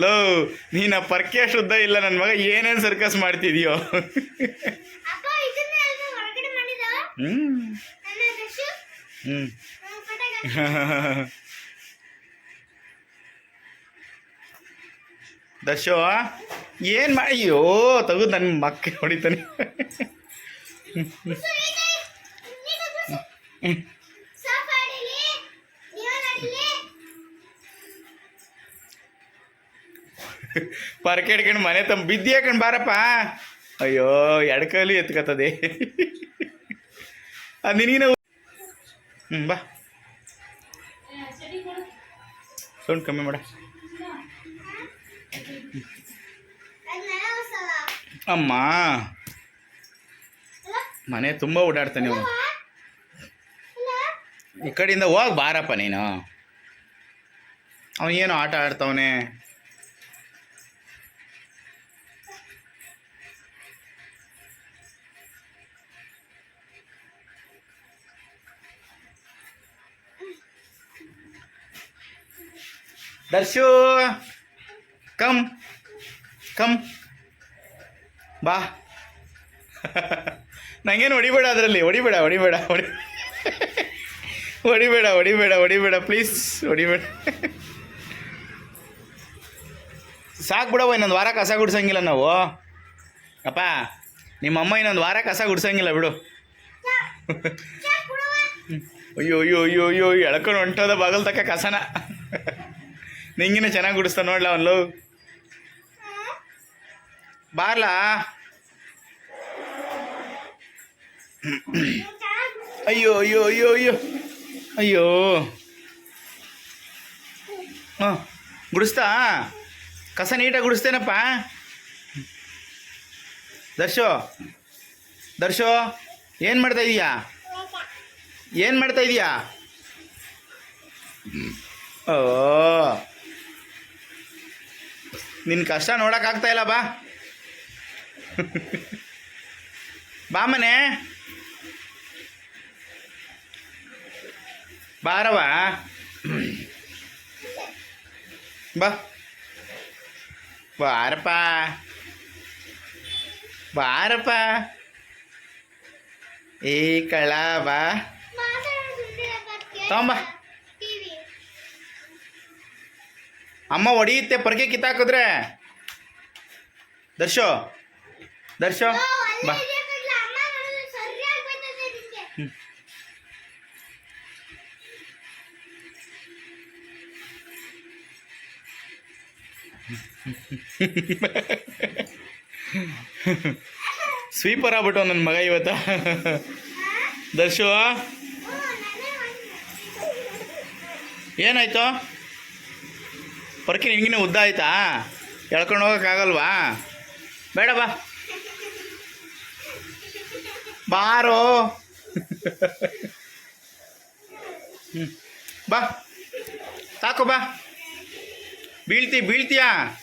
Low ನೀನು ಪರ್ಕೆ ಶುದ್ಧ ಇಲ್ಲ ನನ್ನ ಮಗ ಏನೇನು ಸರ್ಕಸ್ ಮಾಡ್ತಿದ್ಯೋ. ದಶೋ ಹ್ಞೂ ಹ್ಞೂ ಏನು ಮಾಡಿ ಅಯ್ಯೋ ತೆಗೆದು ನನ್ನ ಮಕ್ಕ ಹೊಡಿತಾನೆ. ಸಾಫ್ ಪರ್ಕೆ ಹಿಡ್ಕೊಂಡು ಮನೆ ತಮ್ಮ ಬಿದ್ದಿ ಹಾಕೊಂಡು ಬಾರಪ್ಪ? ಅಯ್ಯೋ, ಎಡ್ಕಲಿ ಎತ್ಕತ್ತದೆ. ಅದು ನಿನಗಿನ ಹ್ಞೂ ಬಾ. ಸೌಂಡ್ ಕಮ್ಮಿ ಮಾಡ. ಅಮ್ಮ. ಮನೆ ತುಂಬ ಓಡಾಡ್ತಾನೆ ನೀವು ಈ ಕಡೆಯಿಂದ ಹೋಗಿ ಬಾರಪ್ಪ ನೀನು. ಅವನು ಏನು ಆಟ ಆಡ್ತಾವನೆ. ದರ್ಶು ಕಮ್ ಕಮ್ ಬಾ ನಂಗೇನು ಹೊಡಿಬೇಡ ಅದರಲ್ಲಿ ಹೊಡಿಬೇಡ ಹೊಡಿಬೇಡ ಹೊಡಿ ಹೊಡಿಬೇಡ ಹೊಡಿಬೇಡ ಹೊಡಿಬೇಡ ಪ್ಲೀಸ್ ಹೊಡಿಬೇಡ. ಸಾಕು ಬಿಡವ ಇನ್ನೊಂದು ವಾರ ಕಸ ಗುಡಿಸಂಗಿಲ್ಲ ನಾವು. ಅಪ್ಪ ನಿಮ್ಮಮ್ಮ ಇನ್ನೊಂದು ವಾರ ಕಸ ಗುಡ್ಸಂಗಿಲ್ಲ ಬಿಡು. ಅಯ್ಯೋ ಅಯ್ಯೋ ಅಯ್ಯೋ ಅಯ್ಯೋ ಎಳ್ಕೊಂಡು ಹೊಂಟೋದ ಬಾಗಲ್ ತಕ್ಕ ಕಸನ. ನಿಂಗಿನ ಚೆನ್ನಾಗಿ ಗುಡಿಸ್ತಾ ನೋಡ್ಲ ಅವನು ಬಾರ್ಲ? ಅಯ್ಯೋ ಅಯ್ಯೋ ಅಯ್ಯೋ ಅಯ್ಯೋ. ಅಯ್ಯೋ. ಹಾಂ, ಗುಡಿಸ್ತಾ? ಕಸ ನೀಟಾಗಿ ಗುಡಿಸ್ತೇನಪ್ಪ? ದರ್ಶೋ ದರ್ಶೋ, ಏನು ಮಾಡ್ತಾ ಇದೀಯಾ? ಏನು ಮಾಡ್ತಾ ಇದೀಯಾ? ಓ. ನಿನ್ನ ಕಷ್ಟ ನೋಡೋಕ್ಕಾಗ್ತಾ ಇಲ್ಲ ಬಾ. ಬಾ ಮನೆ. ಬಾರವ ಬಾ. ಬಾರಪ್ಪ. ಬಾರಪ್ಪ. ಏ ಕಳ ಬಾ ತಗೊಂಬಾ. ಅಮ್ಮ ಹೊಡಿಯುತ್ತೆ ಪರ್ಗೆ ಕಿತ್ತಾಕಿದ್ರೆ. ದರ್ಶೋ ದರ್ಶೋ ಬಾ. ಸ್ವೀಪರ್ ಆಗ್ಬಿಟ್ಟು ನನ್ನ ಮಗ ಇವತ್ತ. ದರ್ಶೋ. ಏನಾಯ್ತು? ಪರ್ಕೆ ನಿಮಗಿನ ಉದ್ದ ಆಯ್ತಾ? ಎಳ್ಕೊಂಡು ಹೋಗೋಕ್ಕಾಗಲ್ವಾ ಬೇಡ ಬಾ. ಬಾರೋ. ಹ್ಞೂ ಬಾ. ಸಾಕು ಬಾ. ಬೀಳ್ತಿ, ಬೀಳ್ತೀಯಾ?